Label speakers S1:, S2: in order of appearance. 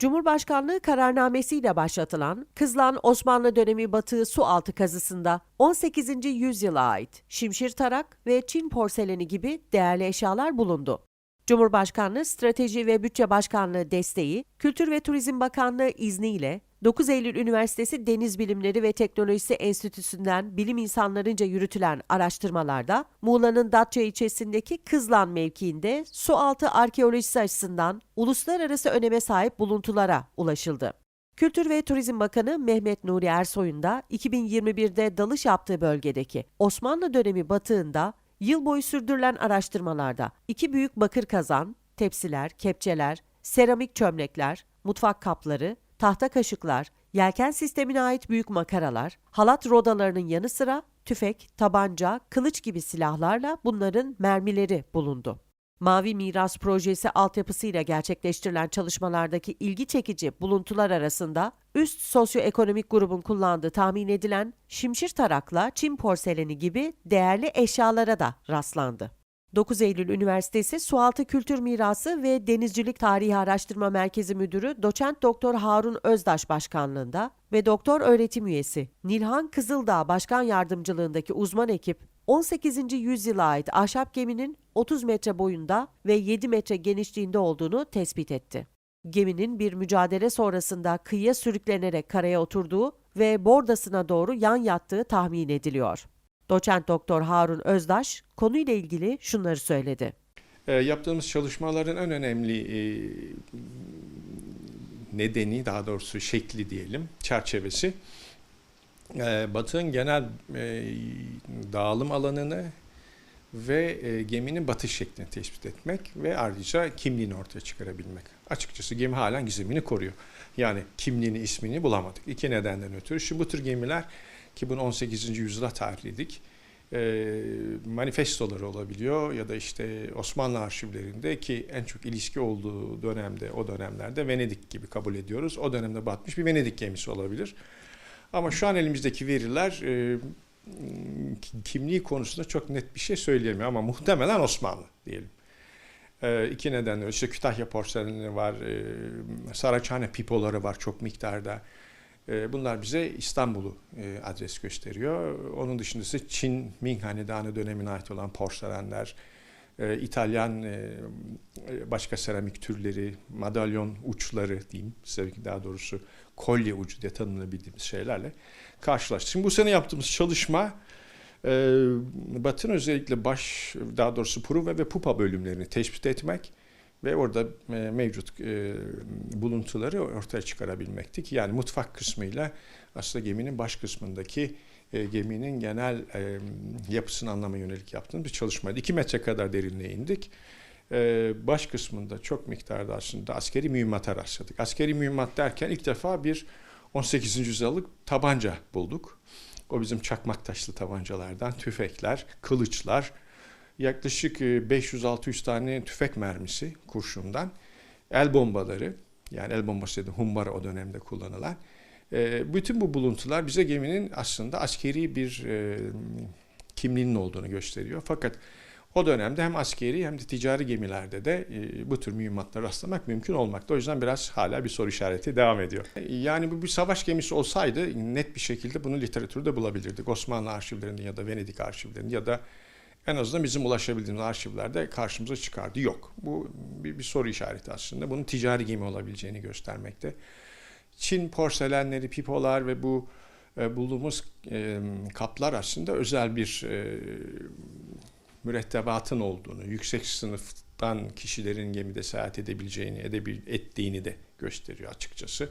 S1: Cumhurbaşkanlığı kararnamesiyle başlatılan Kızılan Osmanlı dönemi batığı sualtı kazısında 18. yüzyıla ait şimşir tarak ve Çin porseleni gibi değerli eşyalar bulundu. Cumhurbaşkanlığı Strateji ve Bütçe Başkanlığı desteği, Kültür ve Turizm Bakanlığı izniyle 9 Eylül Üniversitesi Deniz Bilimleri ve Teknolojisi Enstitüsü'nden bilim insanlarınca yürütülen araştırmalarda Muğla'nın Datça ilçesindeki Kızlan mevkiinde sualtı arkeolojisi açısından uluslararası öneme sahip buluntulara ulaşıldı. Kültür ve Turizm Bakanı Mehmet Nuri Ersoy'un da 2021'de dalış yaptığı bölgedeki Osmanlı dönemi batığında yıl boyu sürdürülen araştırmalarda iki büyük bakır kazan, tepsiler, kepçeler, seramik çömlekler, mutfak kapları, tahta kaşıklar, yelken sistemine ait büyük makaralar, halat rodalarının yanı sıra tüfek, tabanca, kılıç gibi silahlarla bunların mermileri bulundu. Mavi Miras Projesi altyapısıyla gerçekleştirilen çalışmalardaki ilgi çekici buluntular arasında üst sosyoekonomik grubun kullandığı tahmin edilen şimşir tarakla Çin porseleni gibi değerli eşyalara da rastlandı. 9 Eylül Üniversitesi Sualtı Kültür Mirası ve Denizcilik Tarihi Araştırma Merkezi Müdürü Doçent Doktor Harun Özdaş Başkanlığında ve Doktor Öğretim Üyesi Nilhan Kızıldağ Başkan Yardımcılığındaki uzman ekip 18. yüzyıla ait ahşap geminin 30 metre boyunda ve 7 metre genişliğinde olduğunu tespit etti. Geminin bir mücadele sonrasında kıyıya sürüklenerek karaya oturduğu ve bordasına doğru yan yattığı tahmin ediliyor. Doçent Doktor Harun Özdaş konuyla ilgili şunları söyledi.
S2: E, yaptığımız çalışmaların en önemli e, nedeni, daha doğrusu şekli diyelim, çerçevesi e, Batı'nın genel e, dağılım alanını ve e, geminin batış şeklini tespit etmek ve ayrıca kimliğini ortaya çıkarabilmek. Açıkçası gemi halen gizemini koruyor. Yani kimliğini, ismini bulamadık. İki nedenden ötürü. Şu bu tür gemiler ki bunu 18. yüzyıla tarihledik. E, manifestoları olabiliyor ya da işte Osmanlı arşivlerinde ki en çok ilişki olduğu dönemde o dönemlerde Venedik gibi kabul ediyoruz. O dönemde batmış bir Venedik gemisi olabilir. Ama şu an elimizdeki veriler e, kimliği konusunda çok net bir şey söyleyemiyor ama muhtemelen Osmanlı diyelim. E, iki nedenle işte Kütahya porseleni var, e, Saraçhane pipoları var çok miktarda. E, bunlar bize İstanbul'u e, adres gösteriyor. Onun dışında ise Çin Ming Hanedanı dönemine ait olan porselenler, e, İtalyan e, başka seramik türleri, madalyon uçları diyeyim daha doğrusu kolye ucu diye tanımlayabildiğimiz şeylerle karşılaştık. Şimdi bu sene yaptığımız çalışma Batı'nın özellikle baş daha doğrusu Pruva ve Pupa bölümlerini tespit etmek ve orada e, mevcut e, buluntuları ortaya çıkarabilmektik. Yani mutfak kısmıyla aslında geminin baş kısmındaki e, geminin genel yapısını anlama yönelik yaptığımız bir çalışmaydı. 2 metre kadar derinliğe indik. Baş kısmında çok miktarda aslında askeri mühimmata rastladık. Askeri mühimmat derken ilk defa bir 18. yüzyıllık tabanca bulduk. O bizim çakmak taşlı tabancalardan tüfekler, kılıçlar, yaklaşık 500-600 tane tüfek mermisi kurşundan, el bombaları, yani el bombası dedi humbara o dönemde kullanılan. E, bütün bu buluntular bize geminin aslında askeri bir e, kimliğinin olduğunu gösteriyor. Fakat o dönemde hem askeri hem de ticari gemilerde de e, bu tür mühimmatlara rastlamak mümkün olmakta. O yüzden biraz hala bir soru işareti devam ediyor. Yani bu bir savaş gemisi olsaydı net bir şekilde bunu literatürde bulabilirdik. Osmanlı arşivlerinde ya da Venedik arşivlerinde ya da en azından bizim ulaşabildiğimiz arşivlerde karşımıza çıkardı. Yok. Bu bir, bir soru işareti aslında. Bunun ticari gemi olabileceğini göstermekte. Çin porselenleri, pipolar ve bu e, bulduğumuz e, kaplar aslında özel bir e, mürettebatın olduğunu, yüksek sınıftan kişilerin gemide seyahat edebileceğini, edebil, ettiğini de gösteriyor açıkçası.